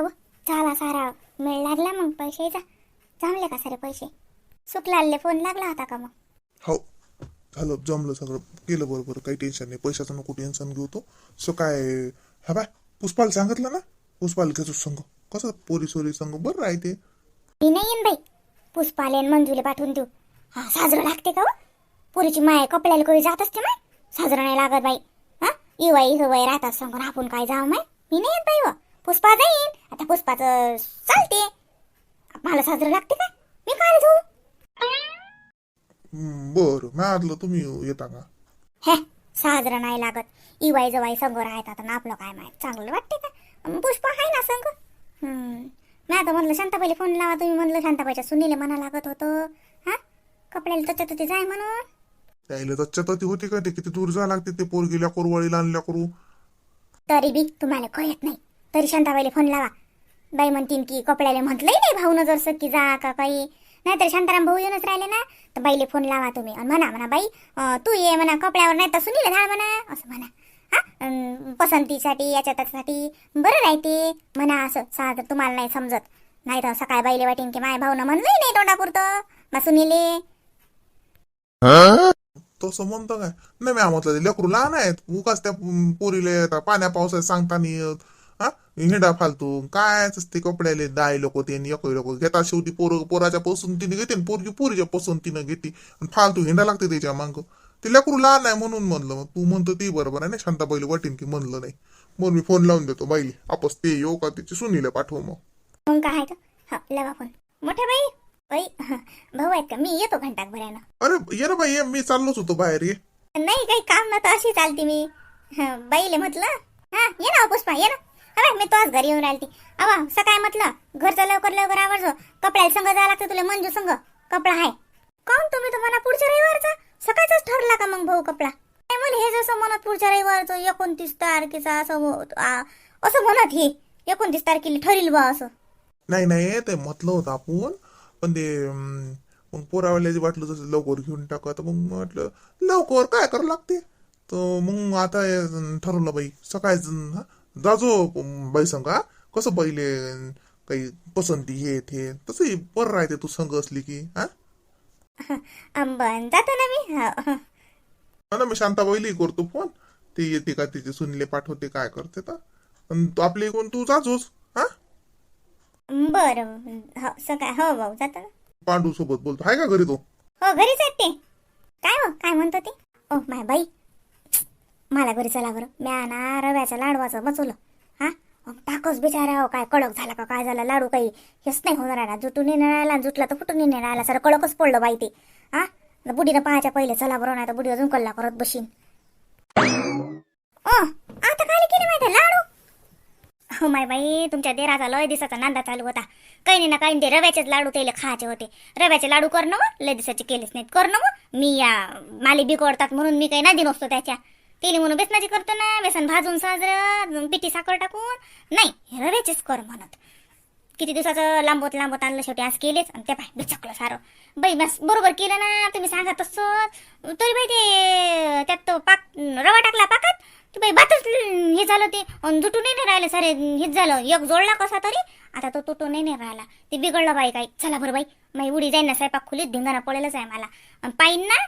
व झाला सारा मेळ लागला मग पैशाचा जमले का सारे पैसे? सुकलालले फोन लागला होता का मग? हो. झालं जमलं सगळं. केलं बरोबर. काही टेन्शन नाही. पैशाचं नको टेन्शन घेऊ तो. सो काय हा बाय पुष्पाला सांगितलं ना? पुष्पाला घेतो संग. कसं पोरी सोरी संग? बरं राहते. मी नाही येईन बाई. पुष्पाले आणि मंजूले पाठवून देऊ. हा साजरं लागते का व पुरीची माय कपड्याला कोणी जात असते माय? साजरं नाही लागत बाई. हा? इवाई हवाई राहतात सांगून आपण काय जाऊ माय? मी नाही येत बाई व. पुष्पा जाईन. आता पुष्पाचं चालते. मला साजरं लागते का? मी काय जाऊ. बरं. मी आदलं तुम्ही येता का? हे साजरं नाही लागत. इवाई जवाई संग राहतात आणि आपलं काय माहीत? चांगलं वाटते का? पुष्पा आहे ना संग? हम्म. मी आता म्हणलं शांताबाईला फोन लावा. तुम्ही म्हणलं शांताबाईच्या सुनीले म्हणा लागत होतं. हा? कपड्याला त्याच्यात होती जाय म्हणून. त्याला दच्च्या होती का? ते किती दूर जा लागते ते पोरगीला कोरवाळीला आणल्या करू. तरी बी तुम्हाला कळत नाही. तरी शांताबाईला फोन लावा. बाई म्हणतीन की कपड्याला म्हटलंही नाही भाऊ जर की जा का काही. नाहीतर शांताराम भाऊ येऊनच राहिले ना. तर बाईले फोन लावा तुम्ही. आणि म्हणा म्हणा बाई तू ये म्हणा कपड्यावर नाही तर सुनील धाड म्हणा. असं म्हणा. हा? पसंतीसाठी याच्या त्याच्यासाठी बरं राहते. म्हणा असं साधं तुम्हाला नाही समजत. नाही तर सकाळी बाईले वाटेन की माय भाऊनं म्हणलंही नाही तोंडापुरतं. मग सुनीले तसं म्हणतो काय? नाही मी म्हटलं लेकरू लहान आहेत. उगाच त्या पोरीले पाण्या पावसात सांगता नाही हा? हिंडा फालतू. काय असते कपड्याले? दाय लोक ते एक लोक. घेतात शेवटी पोर पोराच्या पसंतीने घेते आणि पोरगी पोरीच्या पसंतीनं घेते. आणि फालतू हिंडा लागते त्याच्या मांग. ते लेकरू लहान आहे म्हणून म्हणलं. मग तू म्हणतो ती बरोबर आहे ना? शांताबाईला वाटेन की म्हणलं नाही. म्हणून मी फोन लावून देतो बाईले. आपस ते येऊ का? तिची सुनीला पाठव मग. मग काय तर? लावा फोन. मोठ्या बाई. बाई भाऊ आहेत का? मी येतो घंटाक भरायला. अरे ये ना बाई ये. मी चाललोच होतो बाहेर ये. नाही काही काम ना तर अशी चालती मी. बाईले म्हटलं. हा ये ना पुष्पा ये ना. अरे मी तोच घरी येऊन राहिली अवा सकाळी म्हटलं घरचं लवकर लवकर आवडतो कपड्याला संग जायला लागतं तुला मंजू संग. कपडा आहे. काऊन तुम्ही तर म्हणा पुढच्या रविवारचा? सकाळचाच ठरला का मग भाऊ कपडा? मला हे जसं म्हणत पुढच्या रविवारचं एकोणतीस तारखेचा असं हो- आ, असं म्हणत हे. एकोणतीस तारखेला ठरील बा असं. नाही नाही ते म्हटलं होतं आपण. पण ते अं, मग पोरावाल्याची वाटलं जसं लवकर घेऊन टाका तर मग म्हटलं लवकर काय करावं लागते? तर मग आता ठरवलं बाई सकाळचं हा, जाजो अं, बाई संग हा कसं पहिले काही पसंती हे ते तसंही बरं राहते तू संग असली की हा? अंबन जातो ना मी? हो, हो. हा ना मी शांताबाईलाही करतो फोन. ते येते का तिचे सुनीले पाठवते काय करते तर. तू आपली कोण तू जाजोच हा? बरं हो सकाळ हो भाऊ जातो ना. पांडू सोबत बोलतो. हाय का घरी तो? हो घरीच आहेत ते. काय हो काय म्हणतो ते? ओ माय बाई. मला घरी चला बरं. म्या ना रव्याच्या लाडवाचं बसवलं. हा? टाकोस टाकच बिचारा हो काय कडक झाला का काय झाला लाडू काही हेच नाही होणार राहिला. जुटून येणार आला जुटला तर फुटून येणार आला सर कडकच पडलं बाई ते. हा? बुडीनं पाहायच्या पहिले चला बरं नाही तर बुडी अजून कल्ला करत बशीन. आता काय केलं माहिती लाडू? हो माय बाई तुमच्या देराचा लय दिसाचा नांदा चालू होता. काही नाही ना काही नाही ते रव्याचेच लाडू त्याला खायचे होते. रव्याचे लाडू करणं मग लय दिसाचे केलेच नाहीत. करणं मग मी या माली बिघडतात म्हणून मी काही नादी नसतो त्याच्या. तिने म्हणून बेसनाची करतो ना बेसन भाजून साजरं पिठी साखर टाकून नाही हे रव्याचेच कर म्हणत. किती दिवसाचं लांबवत लांबवत आणलं शेवटी आज केलेच आणि ते पाय बिचकलं सारं. बाई बस बरोबर केलं ना तुम्ही सांगा तसं तरी बाई ते त्यात तो पाक रवा टाकला पाकात ते बाई भातच हे झालं ते अन नाही राहिलं सारे हेच झालं एक जोडला कसा तरी आता तो तुटू नाही राहिला. ते बिघडलं बाई काही चला बरं बाई माई उडी जाईन ना स्वयंपाक खोलीत धिंगाणा पडेलच आहे मला. आणि पाईन ना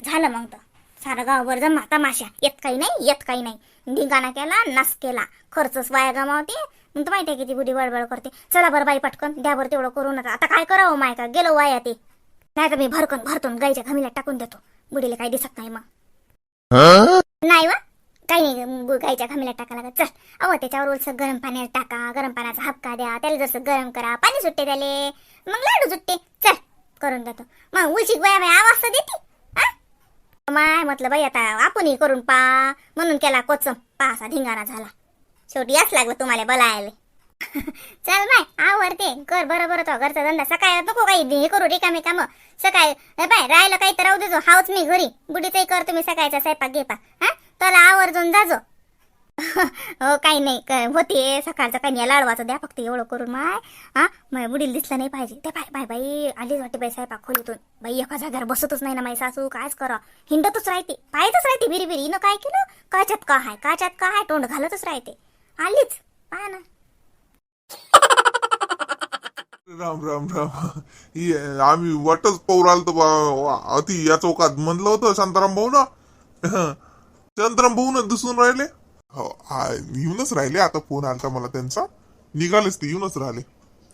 झालं मग तर. सारं गावभर जमा तमाशा. येत काही नाही येत काही नाही. धिंगाणा केला नास केला. खर्चच वाया गमावते. मग तर माहिती आहे किती बुडी बडबड करते. चला बरं बाई पटकन द्या बरं तेवढं करू नका आता काय करावं माय का? गेलो वाया ते. नाही तर मी भरकन भरतून गाईच्या घमीला टाकून देतो. बुडीला काही दिसत नाही मग. नाही वा. काही नाही गाईच्या घमीला टाका लागत. चल. अहो त्याच्यावर ओलसं गरम पाण्यात टाका. गरम पाण्याचा हपका द्या. त्याला जसं गरम करा. पाणी सुटते त्याले. मग लाडू सुटते चल करून देतो. मग उलशी गोया बाई आवाज तर देते. माय म्हटलं बाई आता आपणही करून पा म्हणून केला कोचम. पासा धिंगाणा झाला. शेवटी याच लागलं तुम्हाला बोलायला. चल बाय आवडते कर बरं बरं तो घरचा धंदा. सकाळी नको काही हे करू रिकामे काम. सकाळी हे बाय राहिलं काही तर राहू देजो हाऊच मी घरी. बुडीचंही कर तुम्ही सकाळचा स्वयंपाक घेपा हा? त्याला आवर्जून जाजो हो काही नाही काय होते सकाळचं काही नाही लाडवाचं द्या फक्त एवढं करून माय. हा माय बुडील दिसलं नाही पाहिजे. ते बाय बाय बाई आलीच वाटते बाई साहेब खोलीतून बाई एका जागेवर बसतच नाही ना माई सासू कायच करा. हिंडतच राहते पाहतच राहते बिरी बिरी हिनं काय केलं? काच्यात का हाय काच्यात का हाय तोंड घालतच राहते. आलीच. पाहा ना. राम राम राम. ही आम्ही वाटच पौर आलतो बा. अति या चौकात म्हणलं होतं शांताराम भाऊ ना? शांताराम भाऊ ना दिसून राहिले. हो येऊनच राहिले आता फोन आलता मला त्यांचा. निघालेच ते येऊनच राहिले.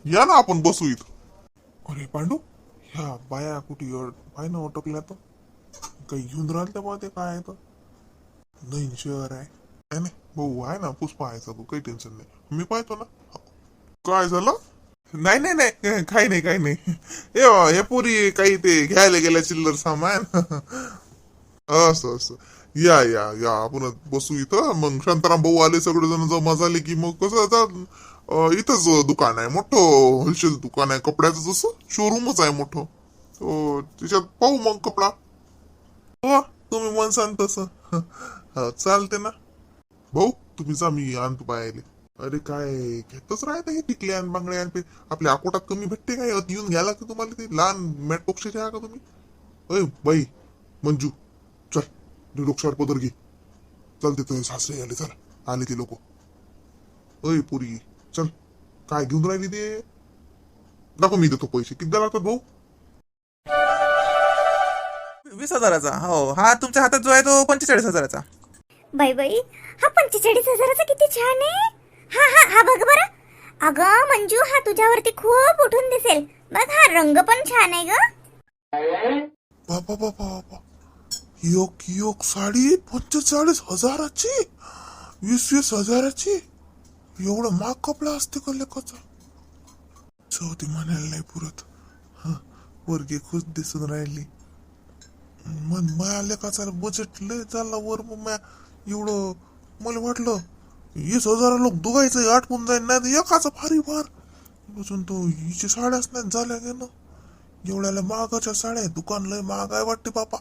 या ना आपण बसू इथं. अरे पांडू ह्या बाया कुठे बाय ना अटकल्या तर काही घेऊन राहिलं बा ते काय आहे तर नवीन शहर आहे. नाही नाही भाऊ आहे ना पुष्पा आहे तू काही टेन्शन नाही. मी पाहतो ना. हो. काय झालं? नाही नाही नाही काही नाही काही नाही. हे पोरी हे पुरी काही ते घ्यायला गेल्या चिल्लर सामान. असं असं. या या या. आपण बसू इथं. मग शांताराम भाऊ आले सगळेजण जमा झाले की मग कसं आता इथंच दुकान आहे. मोठं होलसेल दुकान आहे. कपड्याचं जसं शोरूमच आहे मोठं. तो त्याच्यात पाहू मग कपडा. हो तुम्ही म्हणसान तसं. हा, चालते ना. भाऊ तुम्ही जा मी आणतो पाहिले अरे काय घेतच राहत हे टिकले आणि बांगडे आणि आपल्या अकोटात कमी भेटते काय? येऊन घ्यायला का तुम्हाला ते? लहान मॅट पक्षाचे घ्या का तुम्ही? अय बाई मंजू. चल ते डोक्षावर पदर घे. चल ते सासरे आले चल. आले ते लोक. अय पुरी चल. काय घेऊन राहिली ते? दाखव मी देतो पैसे. किती लागतात भाऊ? वीस हजाराचा. हो. हा तुमच्या हातात जो आहे तो पंचेचाळीस हजाराचा. बाई बाई हा पंचेचाळीस हजाराचा किती छान आहे. हा हा हा बघ बरं. अगं मंजू हा तुझ्यावरती खूप उठून दिसेल. बघ हा रंग पण छान आहे ग. बाबा बाबा बाबा एक एक साडी? पंचेचाळीस हजाराची? वीस वीस हजाराची? एवढं महाग कपडा असते का लेखाचा चौथी म्हणायला नाही पुरत. हं, पोरगी खुश दिसून राहिली. मन माया लेखाचा बजेट लय चालला वर मग म्या एवढं मला वाटलं वीस हजार लोक दुगायचं आटकून जाईल नाही तर एकाचा फारी फार बसून तो हिची साड्याच नाही झाल्या गेलं एवढ्याला महागाच्या साड्या दुकान लय महाग आहे वाटते बापा.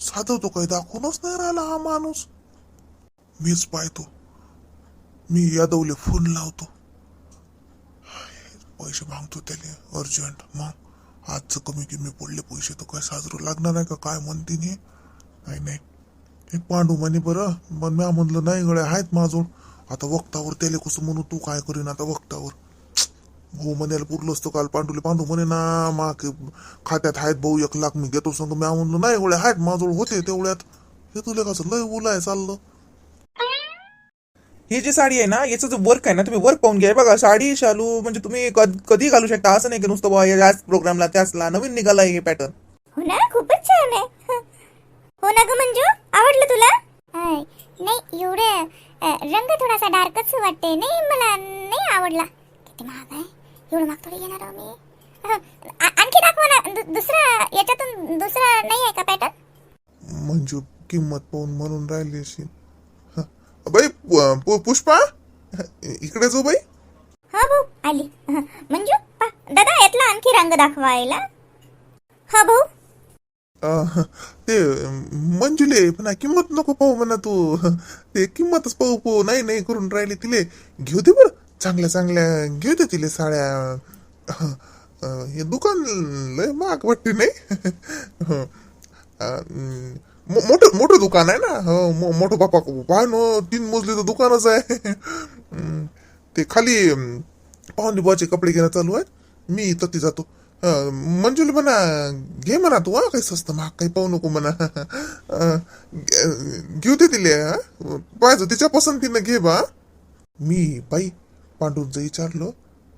साधं तो काही दाखवूनच नाही राहिला हा माणूस. मीच पाहतो. मी यादवले फोन लावतो. पैसे मागतो त्याले अर्जंट. मग आजचं कमी कमी पडले पैसे तर काय साजरू लागणार आहे का? काय म्हणते नाही नाही नाही. एक पांडू म्हणे बरं पण म्या म्हणलं नाही गड्या आहेत माझं. आता वक्तावर त्याले कसं म्हणू तू काय करीन आता वक्तावर? भाऊ म्हणायला पुरलं असतं काल पांडुले पांडू म्हणे ना मा खात्यात आहेत भाऊ एक लाख मी घेतो सांग. मी म्हणलं नाही एवढे आहेत माझोड होते तेवढ्यात. हे तुला कसं लय उलाय चाललं. ही जी साडी आहे ना याचं जो वर्क आहे ना तुम्ही वर्क पाहून घ्या. बघा साडी शालू म्हणजे तुम्ही कध- घालू शकता असं नाही की नुसतं बुवा याच प्रोग्रामला त्याचला नवीन निघाला हे पॅटर्न हो ना खूपच छान आहे. हं. हो ना ग मंजू आवडलं तुला? नाही एवढे रंग थोडासा डार्कच वाटते नाही मला नाही आवडला. किती महाग आहे. एवढं थोडी घेणार आहो मी? हं, आणखी दाखवा ना. दुसरा याच्यातून दुसरा नाही आहे का पॅटर्न मंजू किंमत पाहून म्हणून राहिली अशी हं. बाई पुष्पा? इकडे जो बाई. हा भाऊ आली. हं, मंजू पा. दादा यातला आणखी रंग दाखवायला. हा भाऊ. अं, ते मंजुले म्हणा किंमत नको पाहू म्हणा तू. ते किंमतच पाहू पाहू. नाही नाही करून राहिली तिले. घेऊ दे बरं. चांगल्या चांगल्या घेऊ दे तिले साड्या. हे दुकान लय महाग वाटते नाही? हो. मो- मोठं मोठं दुकान आहे ना? हो मो- मोठं बापा पहा न तीन मजलीचं दुकानच आहे. ते खाली पाहुणे बुवाचे कपडे घेणं चालू आहे मी तती जातो. अं, मंजुल म्हणा घे म्हणा तू हा काही स्वस्त महाग काही पाहू नको म्हणा. घेऊ दे तिले पाहिजे तिच्या पसंतीनं घे बा. मी बाई पांडूचं विचारलं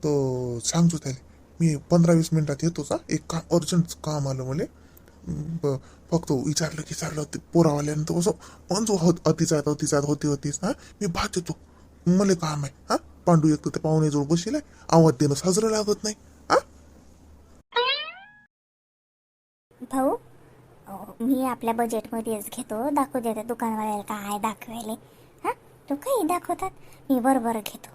तो सांगतो त्याला मी पंधरा वीस मिनिटात येतोच हा एक काम अर्जंट काम आलं मला. ब- फक्त विचारलं की विचारलं ते पोरावाल्यानं तर कसं म्हणतो होत अतिच आहेत अतिच आहेत होती होतीच हा मी भात येतो. मला काम आहे हा? पांडू एक तर ते पाहुण्याजवळ बसेल आहे आवाज देणं साजरं लागत नाही हा? भाऊ अहो, मी आपल्या बजेटमध्येच घेतो दाखवू देते त्या दुकानवाल्याला काय दाखवायला हां? तू काही दाखवतात मी बरोबर घेतो.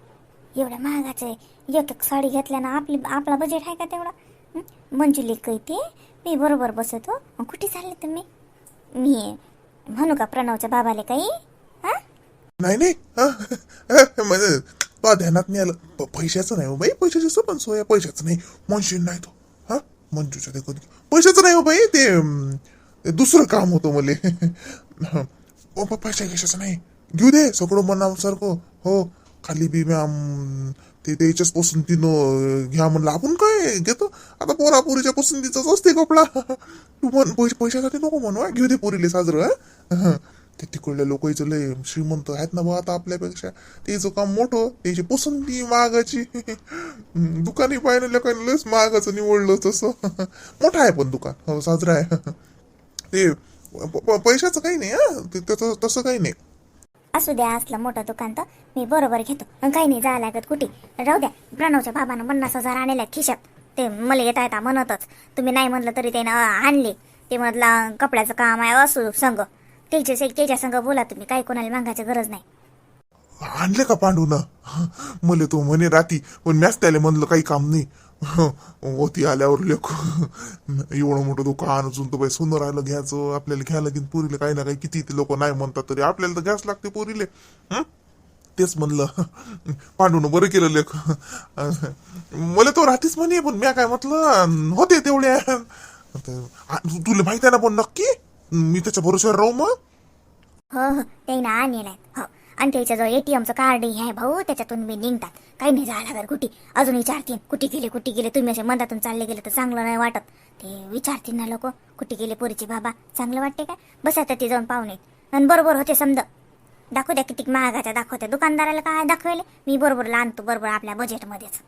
एवढ्या महागाचे एक एक साडी घेतल्यानं आपली आपला बजेट आहे का तेवढा? मंजुली कैते मी बरोबर बसतो. मग कुठे चालले तुम्ही? मी म्हणू का प्रणवच्या बाबाले काही? नाही नाही. म्हणजे तो ध्यानात नाही आलं. पैशाचं नाही हो बाई. पैशाची पण सोय पैशाचं नाही. मनशीन नाही तो. हा? मंजूच्या ते कधी पैशाचं नाही हो बाई. ते दुसरं काम होतं मले. पैशा कशाचं नाही. घेऊ दे. सगळं मनासारखं. हो. खाली बी मॅम ते त्याच्याच पसंतीनं घ्या म्हणलं. आपण काय घेतो? आता पोरा पोरीच्या पसंतीचाच असते कपडा. तू म्हण पैसे पैशासाठी नको म्हणू घेऊ दे पोरीले साजरं ते तिकडल्या लोक लय श्रीमंत आहेत ना बा आता आपल्यापेक्षा. त्याचं काम मोठं त्याची पसंती मागाची दुकाने पाहिलं लोकांनी लयच मागाचं निवडलं तसं. मोठं आहे पण दुकान. हो साजरा आहे. ते प- पैशाचं काही नाही हा. ते- त्याचं तसं काही नाही. असू द्या असलं मोठं दुकान तर मी बरोबर घेतो. काही नाही जायला लागत कुठे. राहू द्या प्रणवच्या बाबानं पन्नास हजार आणले खिशात. ते मला येता येता म्हणतच. तुम्ही नाही म्हणलं तरी त्यानं आणले. ते मधला कपड्याचं काम आहे असू संघ त्याच्या त्याच्या संघ बोला तुम्ही काही कोणाला मागायची गरज नाही. आणलं का पांडून? मले तो म्हणे राती पण मॅच त्याला म्हणलं काही काम नाही. होती आल्यावर लेख एवढं मोठं दुकान अजून तर बाई सुंदर राहिलं घ्यायचं आपल्याला घ्यायला की पुरीले काही ना काही किती ते लोक नाही म्हणतात तरी आपल्याला तर घ्यास लागते पुरीले. तेच म्हणलं. पांडून बरं केलं लेख मला तो राहतीच म्हणे पण म्या काय म्हटलं होते तेवढे. तुला माहिती आहे ना पण नक्की? मी त्याच्या भरोश्यावर राहू मग? हो हो ते ना आणलेलं हो. आणि त्याच्या जो एटीएमचं कार्ड आहे भाऊ त्याच्यातून मी निघतात. काही नाही जायला लागत कुठे. अजून विचारतील कुठे गेले कुठे गेले? तुम्ही असे मधातून चालले गेले तर चांगलं नाही वाटत. ते विचारतील ना लोक कुठे गेले पोरीचे बाबा? चांगलं वाटते काय? बसा तर ते जाऊन पाहुणे आणि बरोबर होते समजा. दाखवू द्या किती महागाच्या दाखवते. दुकानदाराला काय दाखवले? मी बरोबर आणतो बरोबर आपल्या बजेटमध्येच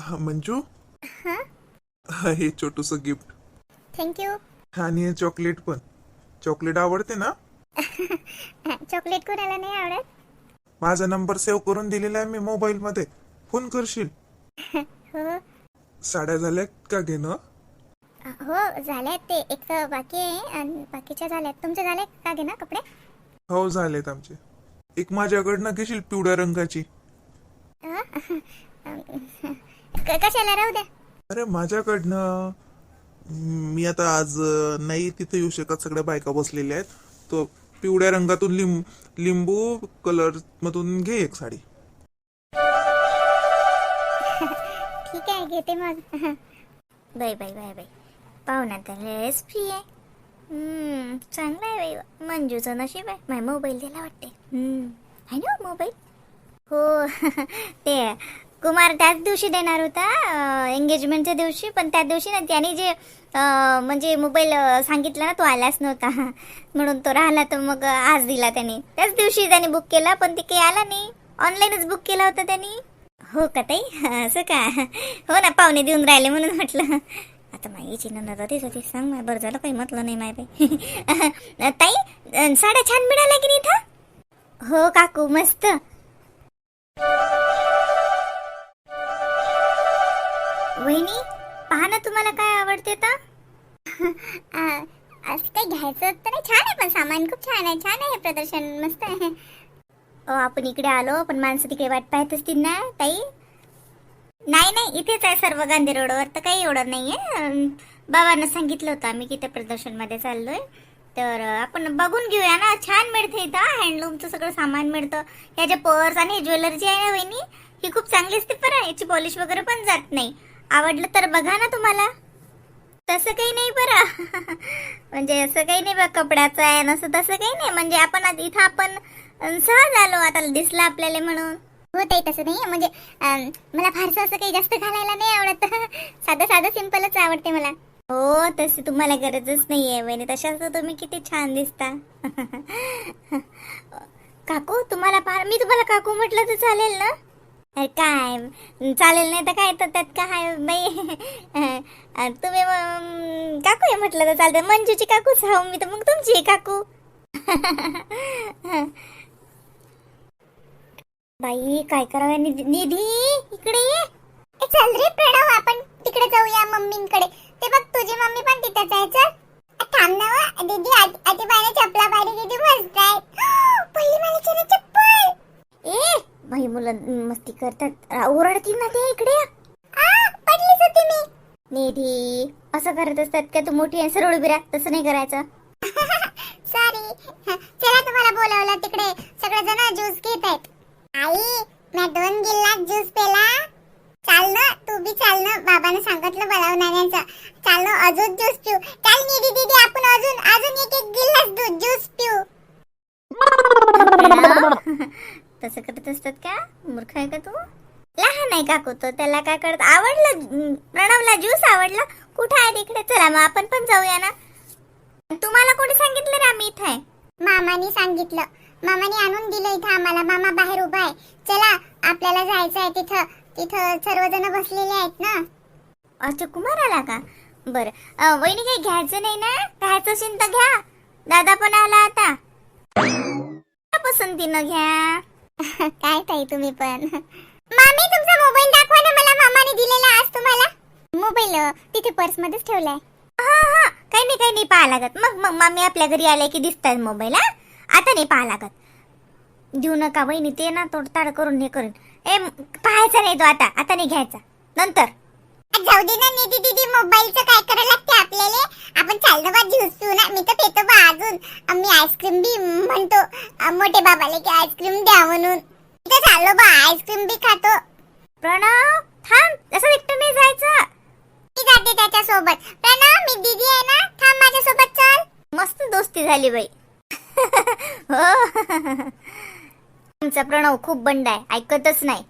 हा, मंजू? हा, हे छोटूस गिफ्ट थँक्यू आणि हे चॉकलेट पण. चॉकलेट आवडते ना? चॉकलेट कोणाला नाही आवडत? माझा नंबर सेव्ह करून दिलेला आहे मी मोबाईल मध्ये फोन करशील? हो. साड्या झाल्या का घेणं? हो झाल्यात ते. एक बाकी आहे आणि बाकीच्या झाल्यात. तुमचे झाले का घे ना कपडे? हो झालेत आमचे. एक माझ्याकडनं घेशील पिवळ्या रंगाची? कशाला? राहू द्या. अरे माझ्याकडनं? मी आता आज नाही तिथे येऊ शकत सगळ्या बायका बसलेल्या आहेत. तो पिवळ्या रंगातून लिंब लिंबू कलर मधून घे एक साडी. ठीक आहे घेते मग. बाय बाय बाय बाय पाहुणा तर लयच फ्री आहे. हम्म, चांगलं आहे बाई. मंजूचं नशीब आहे. माझा मोबाईल दिला वाटते हम्म, आहे ना मोबाईल हो, हो ते कुमार त्याच दिवशी देणार होता एंगेजमेंटच्या दिवशी पण त्या दिवशी ना त्याने जे म्हणजे मोबाईल सांगितला ना तो आलाच नव्हता. म्हणून तो राहिला तर मग आज दिला त्याने. त्याच दिवशी त्याने बुक केला पण ते काही आला नाही. ऑनलाईनच बुक केला होता त्यांनी. हो का ताई? असं का? हो ना पाहुणे देऊन राहिले म्हणून म्हटलं. आता माईची नंदा तेच होती सांग माय बरं झालं काही म्हटलं नाही माय बाई. ताई साड्या छान मिळाल्या की नाही इथं? हो काकू मस्त. वहिनी पहा ना तुम्हाला काय आवडते तर? असं काही घ्यायचं तर नाही. छान आहे पण सामान खूप छान आहे. छान आहे प्रदर्शन. मस्त आहे. आपण इकडे आलो पण माणसं तिकडे वाट पाहत असतील ना ताई. नाही नाही इथेच आहे सर्व गांधी रोडवर तर काही एवढं नाहीये. अं, बाबांना सांगितलं होतं आम्ही की त्या प्रदर्शनमध्ये चाललोय. तर अं, आपण बघून घेऊया ना. छान मिळते इथं. हँडलूमचं सगळं सामान मिळतं. ह्याचे पर्स आणि ज्वेलरी जी आहे ना वहिनी ही खूप चांगली असते. बरं याची पॉलिश वगैरे पण जात नाही. आवडलं तर बघा ना तुम्हाला. तसं काही नाही बरं. म्हणजे असं काही नाही बघ कपड्याचं आहे नसं तसं काही नाही. म्हणजे आपण आता इथं आपण सहज आलो. आता दिसलं आपल्याला म्हणून. हो ताई तसं नाही. म्हणजे मला फारसं असं काही जास्त घालायला नाही आवडत. साधं साधं सिंपलच आवडते मला. हो तशी तुम्हाला गरजच नाहीये. वहिनी तशाच तुम्ही किती छान दिसता. काकू तुम्हाला फार मी तुम्हाला काकू म्हटलं तर चालेल ना? काय? चालेल नाही तर काय तर त्यात काय बाई? तुम्ही मग काकू आहे म्हटलं तर चालतं मंजूची काकूच हाव मी तर मग तुमची काकू. बाई काय करावं निधी निधी, इकडे ये ए, चल रे प्रणव आपण तिकडे जाऊया मम्मींकडे ते बघ तुझी मम्मी पण तिथेच आहे चल अ, थांब ना व. दीदी आजी- आजीबाईने चपला पाहिली किती मस्त आहे पहिली मला ना चप्पल ए बाई मुलं मस्ती करतात ओरडतील ना ते इकडे. आ, पडलीच होती मी. निधी असं करत असतात का तू मोठी आहे सरळ उभी राहा तसं नाही करायचं. सॉरी चला तुम्हाला बोलावलं तिकडे. सगळे जण ज्यूस घेत आहेत. आई मी दोन गिल्लास ज्यूस पेला चाल ना तू बी चाल ना बाबाने सांगितलं बोलावून आणायचं चाल ना अजून ज्यूस पिऊ. चाल निधी दीदी आपण अजून अजून एक एक गिल्लास दूध ज्यूस पिऊ. तसं करत असतात का? मूर्ख आहे का तू? लहान आहे काकू तो. त्याला काय करत आवडलं प्रणवला ज्यूस आवडला? कुठं आहे तिकडे? चला मग आपण पण जाऊया ना. तुम्हाला कोणी सांगितलं रे आम्ही इथं आहे? मामाने सांगितलं. मामाने आणून दिलं इथं आम्हाला. मामा बाहेर उभा आहे. चला आपल्याला जायचं आहे तिथं. तिथं सर्वजण बसलेले आहेत ना. अच्छा कुमार आला का? बरं. वहिनी काही घ्यायचं नाही ना? घ्यायचं असेल तर घ्या. दादा पण आला आता. पसंतीनं घ्या. काय ताई तुम्ही पण? मामी तुमचा मोबाईल दाखवा ना मला. मामाने दिलेला आज तुम्हाला. मोबाईल तिथे पर्स मध्येच ठेवलाय. हो, हो. काही नाही काही नाही पाहा लागत. मग मग मामी आपल्या घरी आले की दिसतात मोबाईल हा? आता नाही पाहा लागत. देऊ नका बहिणी ते ना तोडताड करून हे करून. ए पाहायचा नाही तो आता. आता नाही घ्यायचा. नंतर. जाऊ दे ना निधी दीदी मोबाईलचं काय करायला लागते आपल्याला? आपण चाललो बा ज्यूस पिऊ ना. मी तर पेतो बा अजून. मी आईस्क्रीम बी म्हणतो. मोठे बाबाला की आईस्क्रीम द्या म्हणून. तिथं चाललो बा आईस्क्रीम बी खातो. प्रणव थांब. असं एकटं नाही जायचं. मी जाते त्याच्या सोबत प्रणव मी दीदी आहे ना. थांब माझ्या सोबत चल. मस्त दोस्ती झाली बाई. हो. आमचा प्रणव खूप बंड आहे. ऐकतच नाही.